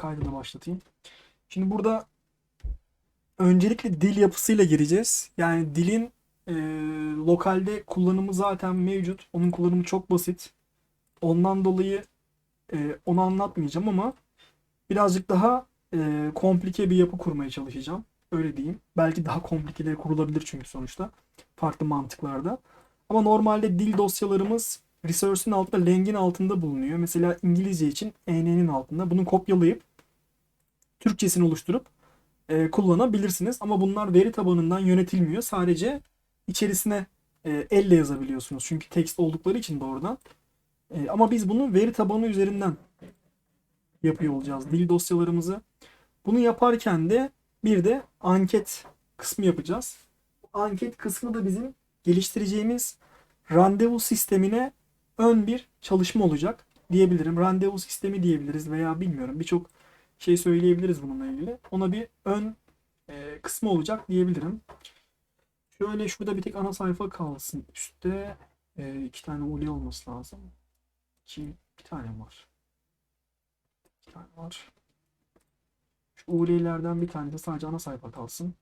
kaydı da başlatayım. Şimdi burada öncelikle dil yapısıyla gireceğiz. Yani dilin e, lokalde kullanımı zaten mevcut. Onun kullanımı çok basit. Ondan dolayı e, onu anlatmayacağım ama birazcık daha e, komplike bir yapı kurmaya çalışacağım. Öyle diyeyim. Belki daha komplikeleri kurulabilir çünkü sonuçta. Farklı mantıklarda. Ama normalde dil dosyalarımız resource'ün altında, lang'in altında bulunuyor. Mesela İngilizce için en'nin altında. Bunu kopyalayıp Türkçesini oluşturup e, kullanabilirsiniz. Ama bunlar veri tabanından yönetilmiyor. Sadece içerisine e, elle yazabiliyorsunuz. Çünkü text oldukları için doğrudan. E, ama biz bunu veri tabanı üzerinden yapıyor olacağız. Dil dosyalarımızı. Bunu yaparken de bir de anket kısmı yapacağız. Anket kısmı da bizim geliştireceğimiz randevu sistemine ön bir çalışma olacak diyebilirim. Randevu sistemi diyebiliriz veya bilmiyorum birçok şey söyleyebiliriz bununla ilgili. Ona bir ön e, kısmı olacak diyebilirim. Şöyle şurada bir tek ana sayfa kalsın. Üstte e, iki tane uli olması lazım. İki, bir tane var. Bir tane var. Şu ulilerden bir tane de sadece ana sayfa kalsın.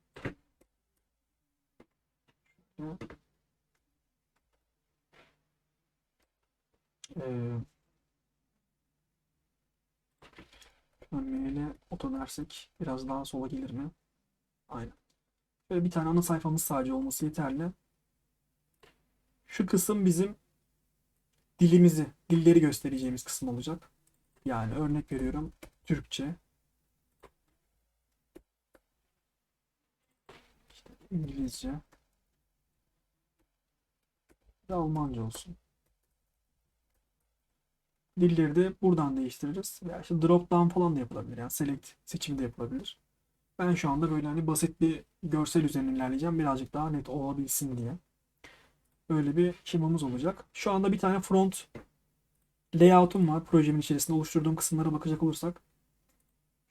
Ee, Oto dersek biraz daha sola gelir mi? Aynen. Şöyle bir tane ana sayfamız sadece olması yeterli. Şu kısım bizim dilimizi, dilleri göstereceğimiz kısım olacak. Yani örnek veriyorum Türkçe. İşte İngilizce. Almanca olsun. Dilleri de buradan değiştiririz. Veya işte drop down falan da yapılabilir. Yani select seçimi de yapılabilir. Ben şu anda böyle hani basit bir görsel üzerinden ilerleyeceğim. Birazcık daha net olabilsin diye. Böyle bir şemamız olacak. Şu anda bir tane front layout'um var. Projemin içerisinde oluşturduğum kısımlara bakacak olursak.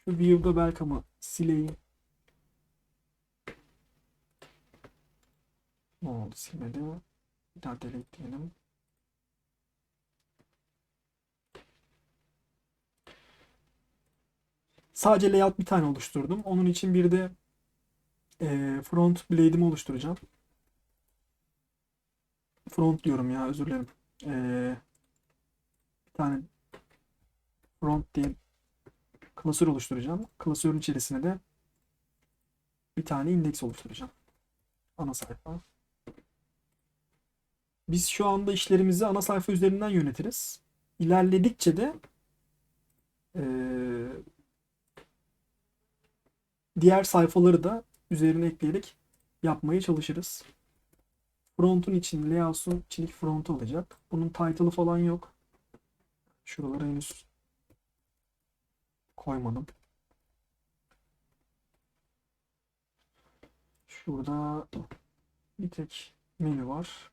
Şu view'da welcome'ı sileyim. Ne oldu silmedi. Bir daha delete diyelim. Sadece layout bir tane oluşturdum. Onun için bir de e, front blade'imi oluşturacağım. Front diyorum ya özür dilerim. E, bir tane front diye klasör oluşturacağım. Klasörün içerisine de bir tane indeks oluşturacağım. Ana sayfa. Biz şu anda işlerimizi ana sayfa üzerinden yönetiriz. İlerledikçe de eee diğer sayfaları da üzerine ekleyerek yapmaya çalışırız. Front'un için layout'un içindeki front olacak. Bunun title'ı falan yok. Şuralara henüz koymadım. Şurada bir tek menü var.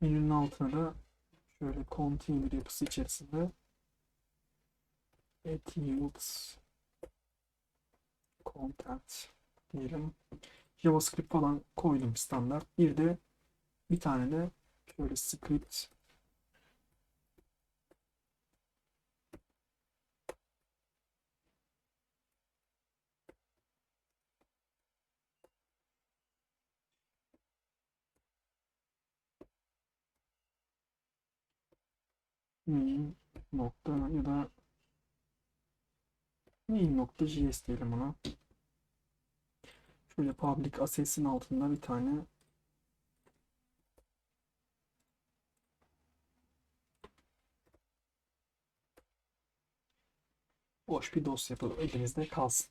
Menünün altına da şöyle container yapısı içerisinde it yields content diyelim. JavaScript falan koydum standart. Bir de bir tane de şöyle script main nokta ya da main nokta js diyelim ona. Şöyle public access'in altında bir tane boş bir dosya yapalım. Elimizde kalsın.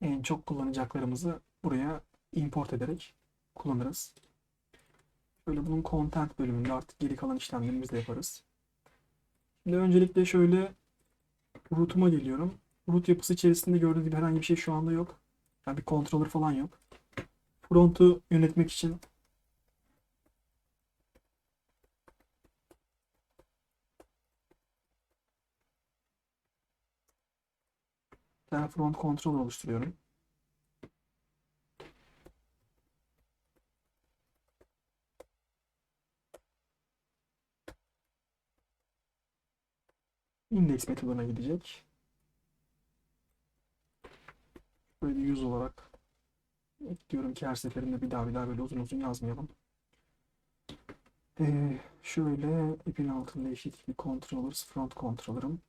En çok kullanacaklarımızı buraya import ederek kullanırız. Şöyle bunun content bölümünde artık geri kalan işlemlerimizi de yaparız. Şimdi öncelikle şöyle root'uma geliyorum. Root yapısı içerisinde gördüğünüz gibi herhangi bir şey şu anda yok. Yani bir controller falan yok. Front'u yönetmek için bir tane front controller oluşturuyorum. index metoduna gidecek. Böyle yüz olarak ekliyorum ki her seferinde bir daha bir daha böyle uzun uzun yazmayalım. Ee, şöyle ipin altında eşitlik controllers front controller'ım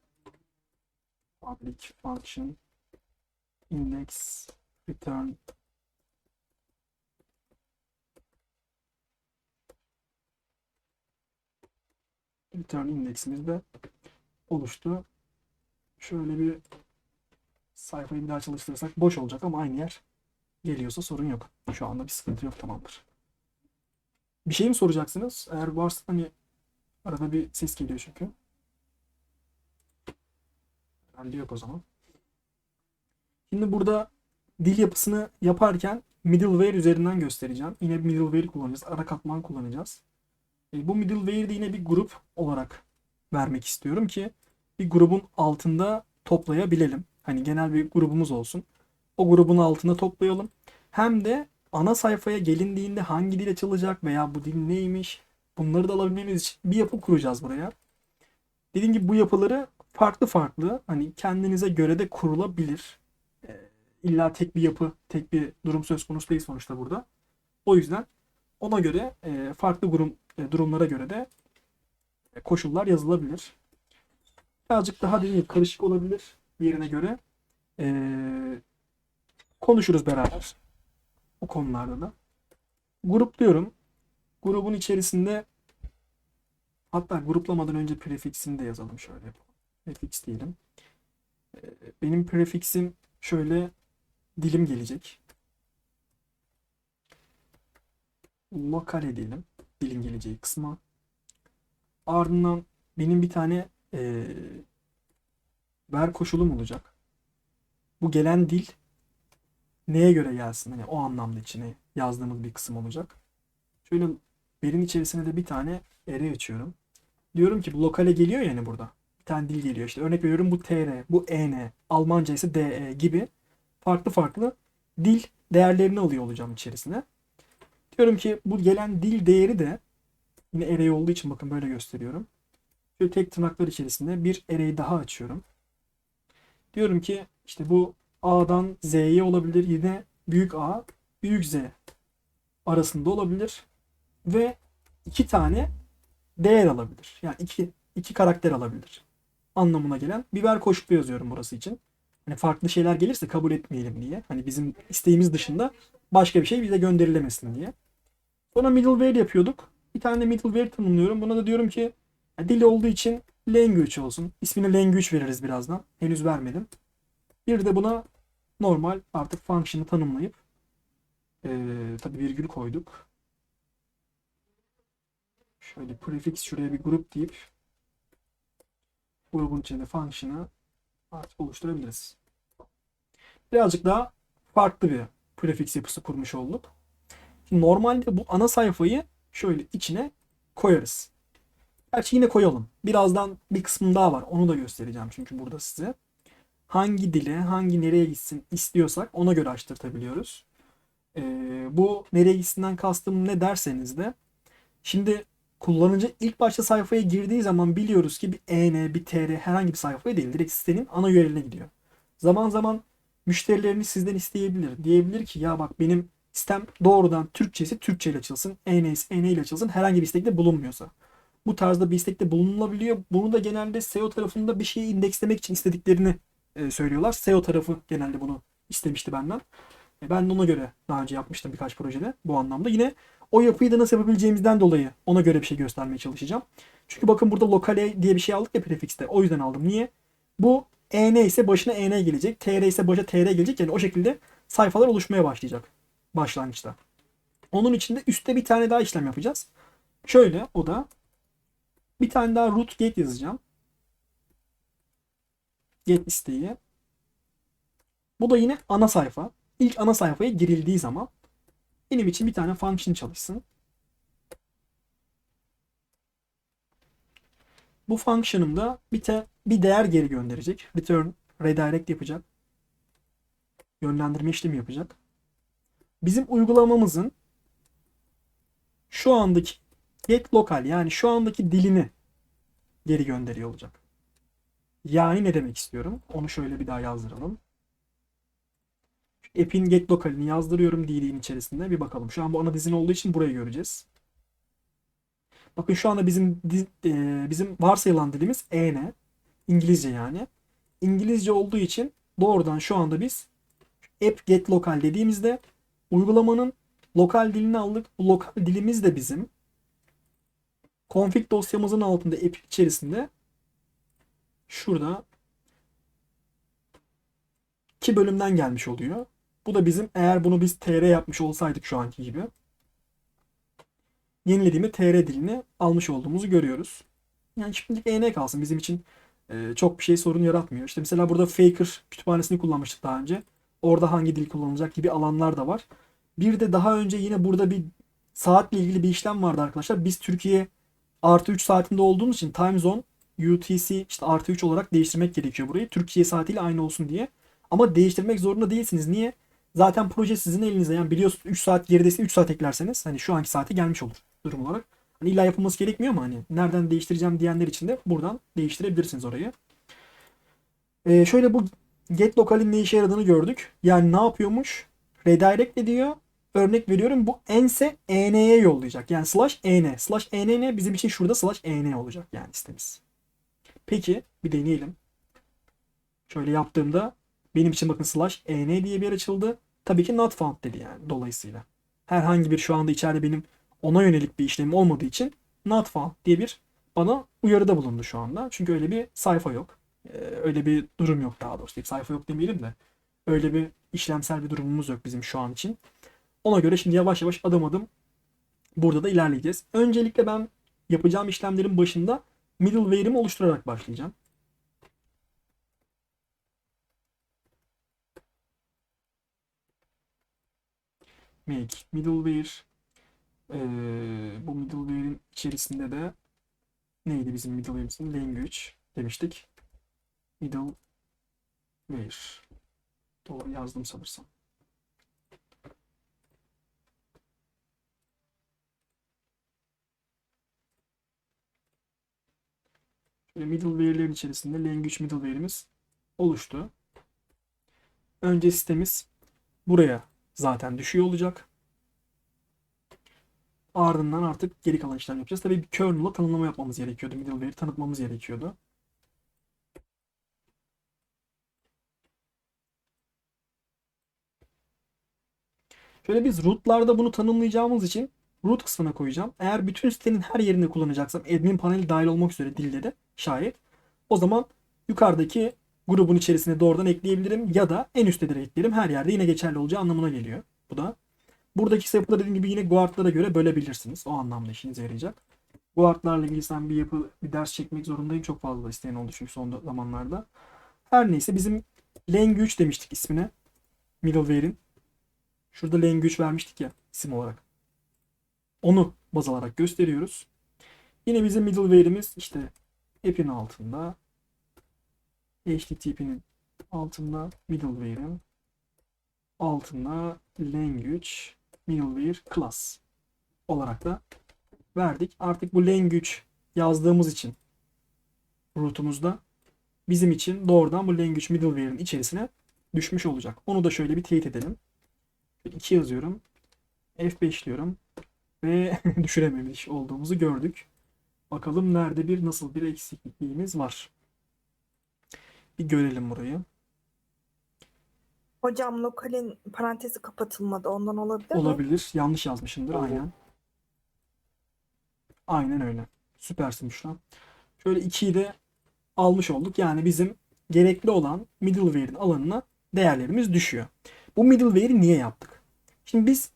public function index return return indeksimiz de oluştu. Şöyle bir sayfayı bir daha çalıştırırsak boş olacak ama aynı yer geliyorsa sorun yok. Şu anda bir sıkıntı yok tamamdır. Bir şey mi soracaksınız? Eğer varsa hani arada bir ses geliyor çünkü. Bende yok o zaman. Şimdi burada dil yapısını yaparken middleware üzerinden göstereceğim. Yine middleware kullanacağız. Ara katman kullanacağız. E, bu middleware'de yine bir grup olarak vermek istiyorum ki bir grubun altında toplayabilelim. Hani genel bir grubumuz olsun. O grubun altında toplayalım. Hem de ana sayfaya gelindiğinde hangi dil açılacak veya bu dil neymiş bunları da alabilmemiz için bir yapı kuracağız buraya. Dediğim gibi bu yapıları farklı farklı hani kendinize göre de kurulabilir. E, illa tek bir yapı, tek bir durum söz konusu değil sonuçta burada. O yüzden ona göre e, farklı durum, e, durumlara göre de e, koşullar yazılabilir. Birazcık daha dediğim karışık olabilir yerine göre. E, konuşuruz beraber. O konularda da. Grupluyorum. Grubun içerisinde hatta gruplamadan önce prefixini de yazalım şöyle. Prefix diyelim. Benim prefixim şöyle dilim gelecek. Lokale diyelim. Dilin geleceği kısma. Ardından benim bir tane e, ver koşulum olacak. Bu gelen dil neye göre gelsin? Hani o anlamda içine yazdığımız bir kısım olacak. Şöyle verin içerisine de bir tane array açıyorum. Diyorum ki bu lokale geliyor yani burada. Bir tane dil geliyor. İşte örnek veriyorum bu tr, bu en, Almanca ise de gibi farklı farklı dil değerlerini alıyor olacağım içerisine. Diyorum ki bu gelen dil değeri de yine array olduğu için bakın böyle gösteriyorum. Şöyle tek tırnaklar içerisinde bir array daha açıyorum. Diyorum ki işte bu A'dan Z'ye olabilir. Yine büyük A, büyük Z arasında olabilir. Ve iki tane değer alabilir. Yani iki, iki karakter alabilir. Anlamına gelen biber koşulu yazıyorum burası için. Hani farklı şeyler gelirse kabul etmeyelim diye. Hani bizim isteğimiz dışında başka bir şey bize gönderilemesin diye. Sonra middleware yapıyorduk. Bir tane middleware tanımlıyorum. Buna da diyorum ki dil olduğu için language olsun. İsmini language veririz birazdan. Henüz vermedim. Bir de buna normal artık function'ı tanımlayıp ee, tabi virgül koyduk. Şöyle prefix şuraya bir grup deyip grubun içinde function'ı artık oluşturabiliriz. Birazcık daha farklı bir prefix yapısı kurmuş olduk. Normalde bu ana sayfayı şöyle içine koyarız. Gerçi yine koyalım. Birazdan bir kısmım daha var. Onu da göstereceğim çünkü burada size. Hangi dile, hangi nereye gitsin istiyorsak ona göre açtırtabiliyoruz. Ee, bu nereye gitsinden kastım ne derseniz de şimdi kullanıcı ilk başta sayfaya girdiği zaman biliyoruz ki bir EN, bir TR herhangi bir sayfaya değil. Direkt sitenin ana URL'ine gidiyor. Zaman zaman müşterilerimiz sizden isteyebilir. Diyebilir ki ya bak benim sistem doğrudan Türkçesi Türkçe ile açılsın, EN'si EN ile açılsın herhangi bir istekte bulunmuyorsa. Bu tarzda bir istekte bulunulabiliyor. Bunu da genelde SEO tarafında bir şeyi indekslemek için istediklerini e, söylüyorlar. SEO tarafı genelde bunu istemişti benden. E, ben de ona göre daha önce yapmıştım birkaç projede bu anlamda. Yine o yapıyı da nasıl yapabileceğimizden dolayı ona göre bir şey göstermeye çalışacağım. Çünkü bakın burada lokale diye bir şey aldık ya prefixte. O yüzden aldım. Niye? Bu EN ise başına EN gelecek. TR ise başa TR gelecek. Yani o şekilde sayfalar oluşmaya başlayacak başlangıçta. Onun için de üstte bir tane daha işlem yapacağız. Şöyle o da bir tane daha root get yazacağım. Get isteği. Bu da yine ana sayfa. İlk ana sayfaya girildiği zaman benim için bir tane function çalışsın. Bu function'ımda bir, te, bir değer geri gönderecek. Return, redirect yapacak. Yönlendirme işlemi yapacak bizim uygulamamızın şu andaki get lokal yani şu andaki dilini geri gönderiyor olacak. Yani ne demek istiyorum? Onu şöyle bir daha yazdıralım. App'in get lokalini yazdırıyorum DD'nin içerisinde. Bir bakalım. Şu an bu ana dizin olduğu için burayı göreceğiz. Bakın şu anda bizim e, bizim varsayılan dilimiz EN. İngilizce yani. İngilizce olduğu için doğrudan şu anda biz app get lokal dediğimizde uygulamanın lokal dilini aldık. Bu lokal dilimiz de bizim config dosyamızın altında app içerisinde şurada iki bölümden gelmiş oluyor. Bu da bizim eğer bunu biz tr yapmış olsaydık şu anki gibi yenilediğimi tr dilini almış olduğumuzu görüyoruz. Yani şimdilik EN kalsın bizim için e, çok bir şey sorun yaratmıyor. İşte mesela burada Faker kütüphanesini kullanmıştık daha önce. Orada hangi dil kullanılacak gibi alanlar da var. Bir de daha önce yine burada bir saatle ilgili bir işlem vardı arkadaşlar. Biz Türkiye artı 3 saatinde olduğumuz için time zone UTC işte artı 3 olarak değiştirmek gerekiyor burayı. Türkiye saatiyle aynı olsun diye. Ama değiştirmek zorunda değilsiniz. Niye? Zaten proje sizin elinizde. Yani biliyorsunuz 3 saat gerideyse 3 saat eklerseniz hani şu anki saate gelmiş olur durum olarak. Hani illa yapılması gerekmiyor ama hani nereden değiştireceğim diyenler için de buradan değiştirebilirsiniz orayı. Ee, şöyle bu get local'in ne işe yaradığını gördük. Yani ne yapıyormuş? Redirect ediyor. Örnek veriyorum bu ense en'ye yollayacak. Yani slash en. Slash en ne? Bizim için şurada slash en olacak yani sitemiz. Peki bir deneyelim. Şöyle yaptığımda benim için bakın slash en diye bir yer açıldı. Tabii ki not found dedi yani dolayısıyla. Herhangi bir şu anda içeride benim ona yönelik bir işlemim olmadığı için not found diye bir bana uyarıda bulundu şu anda. Çünkü öyle bir sayfa yok. Ee, öyle bir durum yok daha doğrusu. Sayfa yok demeyelim de. Öyle bir işlemsel bir durumumuz yok bizim şu an için. Ona göre şimdi yavaş yavaş adım adım burada da ilerleyeceğiz. Öncelikle ben yapacağım işlemlerin başında middleware'imi oluşturarak başlayacağım. Make middleware ee, bu middleware'in içerisinde de neydi bizim middleware'imizin language demiştik. Middleware doğru yazdım sanırsam. Şöyle middleware'lerin içerisinde language middleware'imiz oluştu. Önce sitemiz buraya zaten düşüyor olacak. Ardından artık geri kalan işlem yapacağız. Tabii bir kernel'a tanımlama yapmamız gerekiyordu. Middleware'i tanıtmamız gerekiyordu. Şöyle biz root'larda bunu tanımlayacağımız için root kısmına koyacağım. Eğer bütün sitenin her yerinde kullanacaksam admin paneli dahil olmak üzere dilleri şayet o zaman yukarıdaki grubun içerisine doğrudan ekleyebilirim ya da en üstte direkt eklerim. Her yerde yine geçerli olacağı anlamına geliyor. Bu da buradaki yapıları dediğim gibi yine guardlara göre bölebilirsiniz. O anlamda işinize yarayacak. Guardlarla ilgili sen bir yapı bir ders çekmek zorundayım. Çok fazla isteyen oldu çünkü son zamanlarda. Her neyse bizim language demiştik ismine. Middleware'in. Şurada language vermiştik ya isim olarak. Onu baz alarak gösteriyoruz. Yine bizim middleware'imiz işte app'in altında HTTP'nin altında middleware'in altında language middleware class olarak da verdik. Artık bu language yazdığımız için root'umuzda bizim için doğrudan bu language middleware'in içerisine düşmüş olacak. Onu da şöyle bir teyit edelim. 2 yazıyorum. F5 diyorum. Ve düşürememiş olduğumuzu gördük. Bakalım nerede bir nasıl bir eksikliğimiz var. Bir görelim burayı. Hocam lokalin parantezi kapatılmadı. Ondan olabilir mi? Olabilir. Yanlış yazmışımdır. Olur. Aynen. Aynen öyle. Süpersin şu an. Şöyle 2'yi de almış olduk. Yani bizim gerekli olan middleware'in alanına değerlerimiz düşüyor. Bu middleware'i niye yaptık? Şimdi biz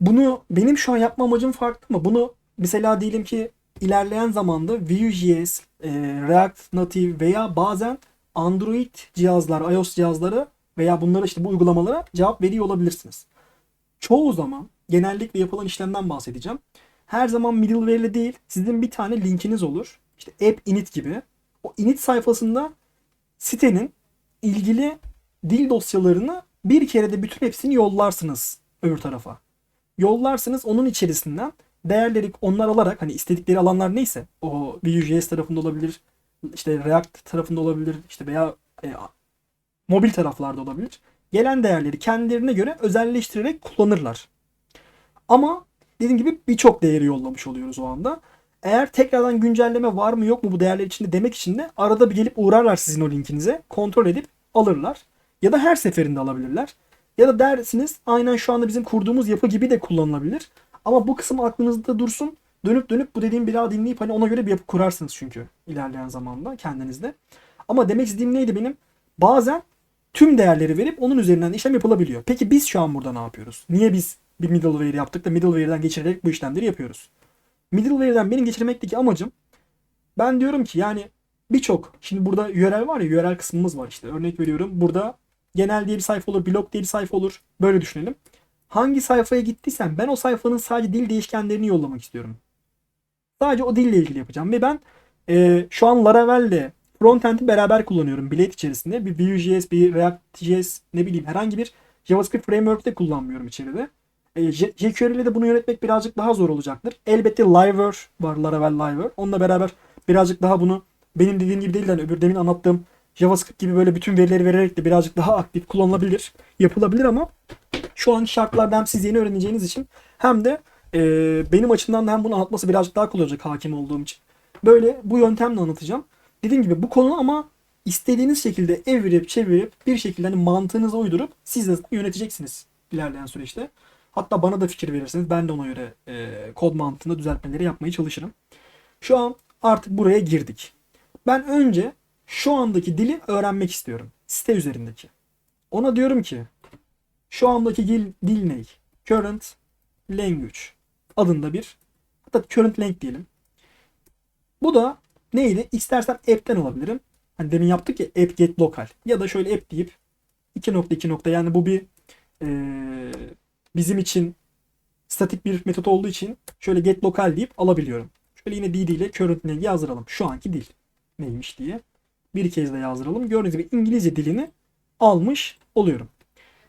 bunu benim şu an yapma amacım farklı mı? Bunu mesela diyelim ki ilerleyen zamanda Vue.js, e, React Native veya bazen Android cihazlar, iOS cihazları veya bunlara işte bu uygulamalara cevap veriyor olabilirsiniz. Çoğu zaman genellikle yapılan işlemden bahsedeceğim. Her zaman middleware ile değil, sizin bir tane linkiniz olur. İşte app init gibi. O init sayfasında sitenin ilgili dil dosyalarını bir kere de bütün hepsini yollarsınız öbür tarafa. Yollarsınız onun içerisinden değerleri onlar alarak hani istedikleri alanlar neyse o Vue.js tarafında olabilir, işte React tarafında olabilir işte veya e, mobil taraflarda olabilir. Gelen değerleri kendilerine göre özelleştirerek kullanırlar. Ama dediğim gibi birçok değeri yollamış oluyoruz o anda. Eğer tekrardan güncelleme var mı yok mu bu değerler içinde demek için de arada bir gelip uğrarlar sizin o linkinize. Kontrol edip alırlar. Ya da her seferinde alabilirler. Ya da dersiniz aynen şu anda bizim kurduğumuz yapı gibi de kullanılabilir. Ama bu kısım aklınızda dursun. Dönüp dönüp bu dediğim bir daha dinleyip hani ona göre bir yapı kurarsınız çünkü ilerleyen zamanda kendinizde. Ama demek istediğim neydi benim? Bazen tüm değerleri verip onun üzerinden işlem yapılabiliyor. Peki biz şu an burada ne yapıyoruz? Niye biz bir middleware yaptık da middleware'den geçirerek bu işlemleri yapıyoruz? Middleware'den benim geçirmekteki amacım ben diyorum ki yani birçok şimdi burada yörel var ya yörel kısmımız var işte örnek veriyorum burada genel diye bir sayfa olur blog diye bir sayfa olur böyle düşünelim. Hangi sayfaya gittiysem ben o sayfanın sadece dil değişkenlerini yollamak istiyorum. Sadece o dille ilgili yapacağım ve ben e, şu an Laravel'le frontend'i beraber kullanıyorum Blade içerisinde. Bir Vue.js, bir React.js ne bileyim herhangi bir JavaScript framework de kullanmıyorum içeride. E, jQuery ile de bunu yönetmek birazcık daha zor olacaktır. Elbette Liver var, Laravel Liver. Onunla beraber birazcık daha bunu benim dediğim gibi değil de hani öbür demin anlattığım JavaScript gibi böyle bütün verileri vererek de birazcık daha aktif kullanılabilir, yapılabilir ama şu anki şartlarda hem siz yeni öğreneceğiniz için hem de e, benim açımdan da hem bunu anlatması birazcık daha kolay olacak hakim olduğum için. Böyle bu yöntemle anlatacağım. Dediğim gibi bu konu ama istediğiniz şekilde evirip çevirip bir şekilde hani mantığınıza uydurup siz de yöneteceksiniz ilerleyen süreçte. Hatta bana da fikir verirseniz ben de ona göre e, kod mantığında düzeltmeleri yapmaya çalışırım. Şu an artık buraya girdik. Ben önce şu andaki dili öğrenmek istiyorum. Site üzerindeki. Ona diyorum ki şu andaki dil, dil ne? Current language adında bir hatta current lang diyelim. Bu da neydi? İstersen app'ten alabilirim. Hani demin yaptık ya app get local. Ya da şöyle app deyip 2.2 nokta yani bu bir eee, bizim için statik bir metot olduğu için şöyle get local deyip alabiliyorum. Şöyle yine dd ile current lang yazdıralım. Şu anki dil neymiş diye. Bir kez de yazdıralım. Gördüğünüz gibi İngilizce dilini almış oluyorum.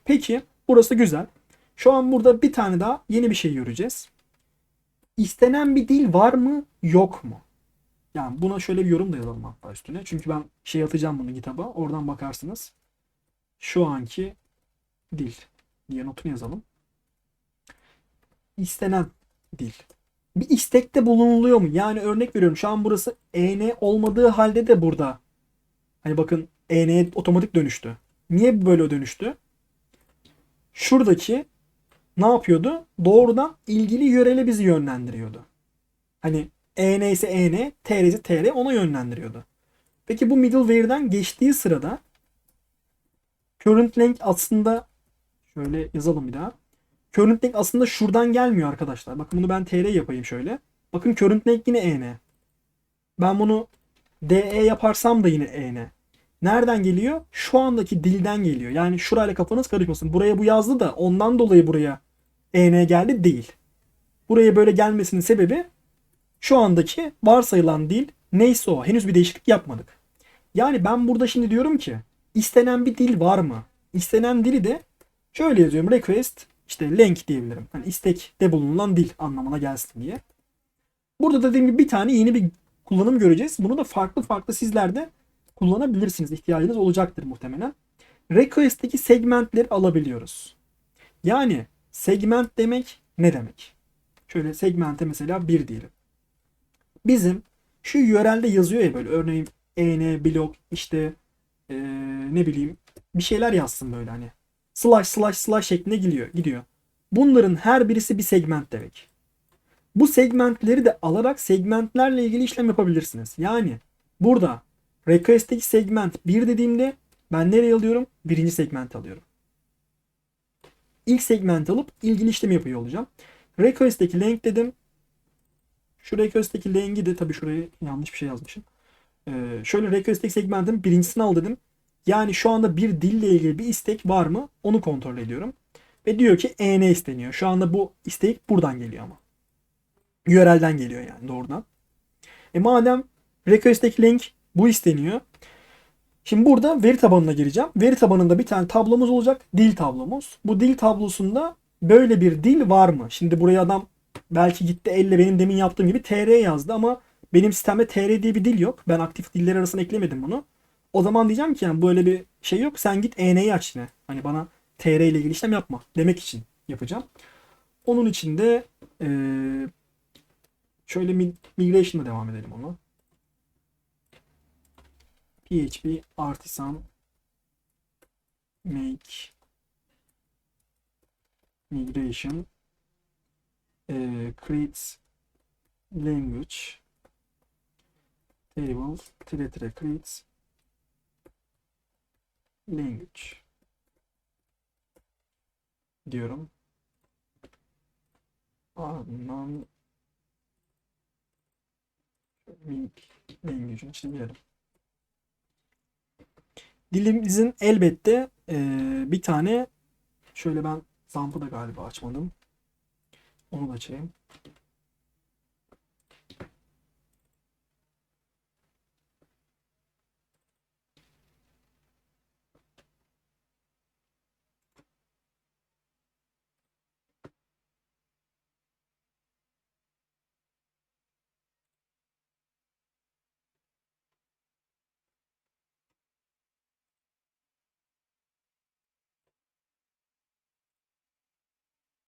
Peki burası güzel. Şu an burada bir tane daha yeni bir şey göreceğiz. İstenen bir dil var mı yok mu? Yani buna şöyle bir yorum da yazalım hatta üstüne. Çünkü ben şey atacağım bunu kitaba. Oradan bakarsınız. Şu anki dil diye notunu yazalım. İstenen dil. Bir istekte bulunuluyor mu? Yani örnek veriyorum şu an burası EN olmadığı halde de burada. Hani bakın EN'ye otomatik dönüştü. Niye böyle dönüştü? Şuradaki ne yapıyordu? Doğrudan ilgili yörele bizi yönlendiriyordu. Hani EN ise EN, TR ise TR ona yönlendiriyordu. Peki bu middleware'den geçtiği sırada current length aslında şöyle yazalım bir daha. Current length aslında şuradan gelmiyor arkadaşlar. Bakın bunu ben TR yapayım şöyle. Bakın current length yine EN. Ben bunu DE yaparsam da yine EN. Nereden geliyor? Şu andaki dilden geliyor. Yani şurayla kafanız karışmasın. Buraya bu yazdı da ondan dolayı buraya EN geldi değil. Buraya böyle gelmesinin sebebi şu andaki varsayılan dil neyse o. Henüz bir değişiklik yapmadık. Yani ben burada şimdi diyorum ki istenen bir dil var mı? İstenen dili de şöyle yazıyorum. Request işte length diyebilirim. Hani istekte bulunan dil anlamına gelsin diye. Burada da dediğim gibi bir tane yeni bir kullanım göreceğiz. Bunu da farklı farklı sizler de kullanabilirsiniz. İhtiyacınız olacaktır muhtemelen. Request'teki segmentleri alabiliyoruz. Yani segment demek ne demek? Şöyle segmente mesela 1 diyelim. Bizim şu yörelde yazıyor ya böyle örneğin EN, blok işte eee, ne bileyim bir şeyler yazsın böyle hani. Slash slash slash şeklinde gidiyor. gidiyor. Bunların her birisi bir segment demek. Bu segmentleri de alarak segmentlerle ilgili işlem yapabilirsiniz. Yani burada request'teki segment 1 dediğimde ben nereye alıyorum? Birinci segment alıyorum. İlk segment alıp ilgili işlemi yapıyor olacağım. Request'teki length dedim. Şu request'teki length'i de tabii şuraya yanlış bir şey yazmışım. Ee, şöyle request'teki segmentin birincisini al dedim. Yani şu anda bir dille ilgili bir istek var mı? Onu kontrol ediyorum. Ve diyor ki EN isteniyor. Şu anda bu istek buradan geliyor ama. Yörelden geliyor yani doğrudan. E madem request'teki link bu isteniyor. Şimdi burada veri tabanına gireceğim. Veri tabanında bir tane tablomuz olacak. Dil tablomuz. Bu dil tablosunda böyle bir dil var mı? Şimdi buraya adam belki gitti elle benim demin yaptığım gibi TR yazdı ama benim sistemde TR diye bir dil yok. Ben aktif diller arasına eklemedim bunu. O zaman diyeceğim ki yani böyle bir şey yok. Sen git EN'yi aç yine. Hani bana TR ile ilgili işlem yapma demek için yapacağım. Onun için de eee, şöyle mi- migration'la devam edelim onu. PHP artisan make migration eee create language table tire tire create language diyorum. Ardından Language'in içine girelim. Dilimizin elbette eee, bir tane şöyle ben Zamp'ı da galiba açmadım. Onu da açayım.